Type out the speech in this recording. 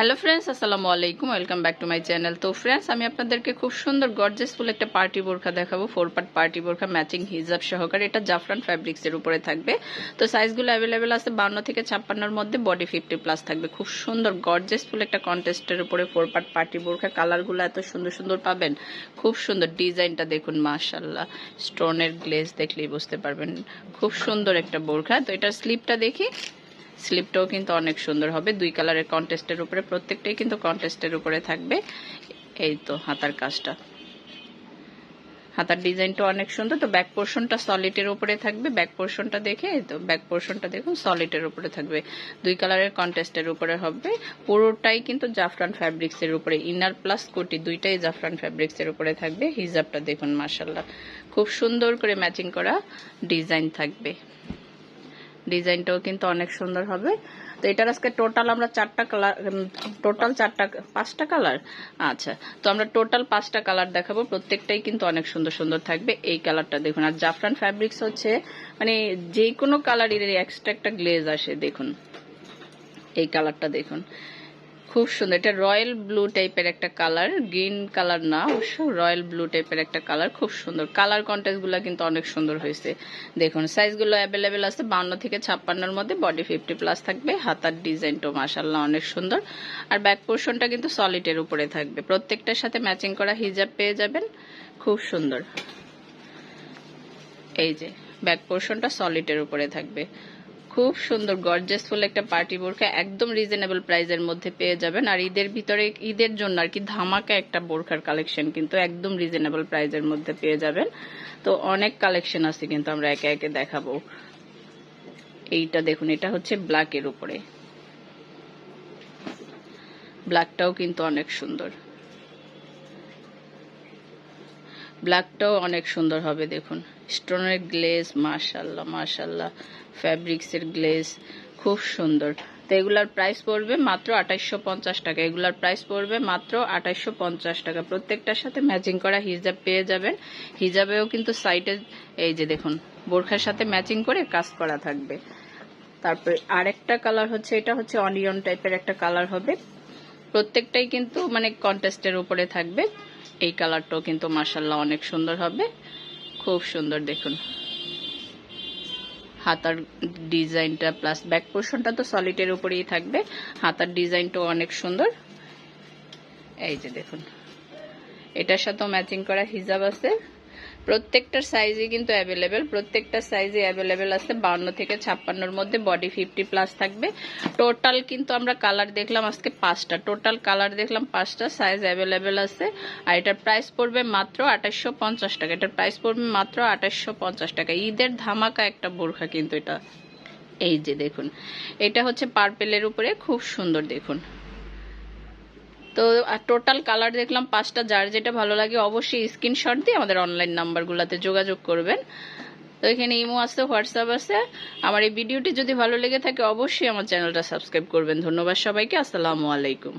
Hello friends আসসালামু আলাইকুম welcome back to my channel তো ফ্রেন্ডস আমি আপনাদেরকে খুব সুন্দর গর্জেসফুল একটা পার্টি বোরখা দেখাবো ফোর পার্ট পার্টি বোরখা ম্যাচিং হিজাব সহকারে। এটা জাফরান ফ্যাব্রিক্সের উপরে থাকবে। তো সাইজগুলো অ্যাভেলেবেল আছে বান্ন থেকে ছাপ্পান্নর মধ্যে বডি ফিফটি প্লাস থাকবে। খুব সুন্দর গর্জেসফুল একটা কন্টেস্টের উপরে ফোর পার্ট পার্টি বোরখা। কালারগুলো এত সুন্দর সুন্দর পাবেন। খুব সুন্দর ডিজাইনটা দেখুন মাশাল্লাহ স্টোনের গ্লেজ দেখলেই বুঝতে পারবেন। খুব সুন্দর একটা বোরখা। তো এটার স্লিপটা দেখি। স্লিপটাও কিন্তু অনেক সুন্দর হবে। দুই কালারের কন্টেস্টের উপরে, প্রত্যেকটাই কিন্তু কন্টেস্টের উপরে থাকবে। এই তো হাতার কাজটা। হাতার ডিজাইনটা অনেক সুন্দর। তো ব্যাক পোর্শনটা সলিডের উপরে থাকবে। ব্যাক পোর্শনটা দেখে তো ব্যাক পোর্শনটা দেখুন সলিডের উপরে থাকবে। দুই কালারের কন্টেস্টের উপরে হবে। পুরোটাই কিন্তু জাফরান ফ্যাব্রিক্সের উপরে। ইনার প্লাস কোটি দুইটাই জাফরান ফ্যাব্রিক্সের উপরে থাকবে। হিজাবটা দেখুন মাসাল্লাহ খুব সুন্দর করে ম্যাচিং করা ডিজাইন থাকবে। ডিজাইনটাও কিন্তু অনেক সুন্দর হবে। তো এটার আজকে টোটাল আমরা চারটা কালার টোটাল চারটা, পাঁচটা কালার আচ্ছা তো আমরা টোটাল পাঁচটা কালার দেখাবো। প্রত্যেকটাই কিন্তু অনেক সুন্দর সুন্দর থাকবে এই কালারটা দেখুন। আর জাফরান ফ্যাব্রিক্স হচ্ছে মানে যে কোনো কালারের এক্সট্রা একটা গ্লেজ আসে, দেখুন। এই কালারটা দেখুন। খুব সুন্দর। এটা রয়্যাল ব্লু টাইপের একটা কালার, গ্রিন কালার না অবশ্য, রয়্যাল ব্লু টাইপের একটা কালার, খুব সুন্দর। কালার কন্টেস্টগুলো কিন্তু অনেক সুন্দর হয়েছে। দেখুন, সাইজগুলো অ্যাভেলেবেল আছে বান্ন থেকে ছাপ্পান্নর মধ্যে বডি ফিফটি প্লাস থাকবে, হাতার ডিজাইনটাও মাসাল্লাহ অনেক সুন্দর। আর ব্যাক পোর্শনটা কিন্তু সলিডের উপরে থাকবে। প্রত্যেকটার সাথে ম্যাচিং করা হিজাব পেয়ে যাবেন, খুব সুন্দর। এই যে ব্যাক পোর্শনটা সলিডের উপরে থাকবে। খুব সুন্দর গর্জেসফুল একটা পার্টি বোরখা, একদম রিজনেবল প্রাইসের মধ্যে পেয়ে যাবেন। আর ঈদের ভিতরে, ঈদের জন্য আর কি ধামাকা একটা বোরখার কালেকশন কিন্তু একদম রিজনেবল প্রাইসের মধ্যে পেয়ে যাবেন। তো অনেক কালেকশন আছে কিন্তু আমরা একে একে দেখাবো। এইটা দেখুন, এটা হচ্ছে ব্ল্যাকের উপরে। ব্ল্যাকটাও কিন্তু অনেক সুন্দর। ব্ল্যাকটাও অনেক সুন্দর হবে, দেখুন। স্টোনের গ্লেজ মাশাল্লাহ মাশাল্লাহ ফ্যাব্রিক্সের গ্লেজ খুব সুন্দর। তো এগুলার প্রাইস পড়বে মাত্র আঠাইশশো পঞ্চাশ টাকা। এগুলার প্রাইস পড়বে মাত্র আঠাইশশো পঞ্চাশ টাকা। প্রত্যেকটার সাথে ম্যাচিং করা হিজাব পেয়ে যাবেন। হিজাবেও কিন্তু সাইডে এই যে দেখুন, বোরখার সাথে ম্যাচিং করে কাজ করা থাকবে। তারপরে আরেকটা কালার হচ্ছে, এটা হচ্ছে অনিয়ন টাইপের একটা কালার হবে। প্রত্যেকটাই কিন্তু মানে কন্টেস্টের উপরে থাকবে। এই কালারটাও কিন্তু মাসাল্লাহ অনেক সুন্দর হবে। খুব সুন্দর দেখুন। হাতার ডিজাইনটা প্লাস ব্যাক পোর্শনটা তো সলিডের উপরেই থাকবে। হাতার ডিজাইনটাও অনেক সুন্দর। এই যে দেখুন। এটার সাথেও ম্যাচিং করা হিজাব আছে। প্রত্যেকটার সাইজে কিন্তু অ্যাভেলেবেল প্রত্যেকটা সাইজে অ্যাভেলেবেল আছে বাউন্ন থেকে ছাপ্পান্নর মধ্যে বডি ফিফটি প্লাস থাকবে। টোটাল কিন্তু আমরা কালার দেখলাম আজকে পাঁচটা। টোটাল কালার দেখলাম পাঁচটা সাইজ অ্যাভেলেবেল আছে। আর এটার প্রাইস পড়বে মাত্র আঠাশশো পঞ্চাশ টাকা। এটার প্রাইস পড়বে মাত্র আঠাশশো পঞ্চাশ টাকা। ঈদের ধামাকা একটা বোরখা কিন্তু এটা। এই যে দেখুন, এটা হচ্ছে পার্পেলের উপরে, খুব সুন্দর দেখুন। তো টোটাল কালার দেখলাম পাঁচটা, যার যেটা ভালো লাগে অবশ্যই স্ক্রিনশট দিয়ে আমাদের অনলাইন নাম্বারগুলোতে যোগাযোগ করবেন। তো, এখানে ইমো আছে, হোয়াটসঅ্যাপ আছে। আমার এই ভিডিওটি যদি ভালো লেগে থাকে, অবশ্যই আমার চ্যানেলটা সাবস্ক্রাইব করবেন। ধন্যবাদ সবাইকে, আসসালামু আলাইকুম।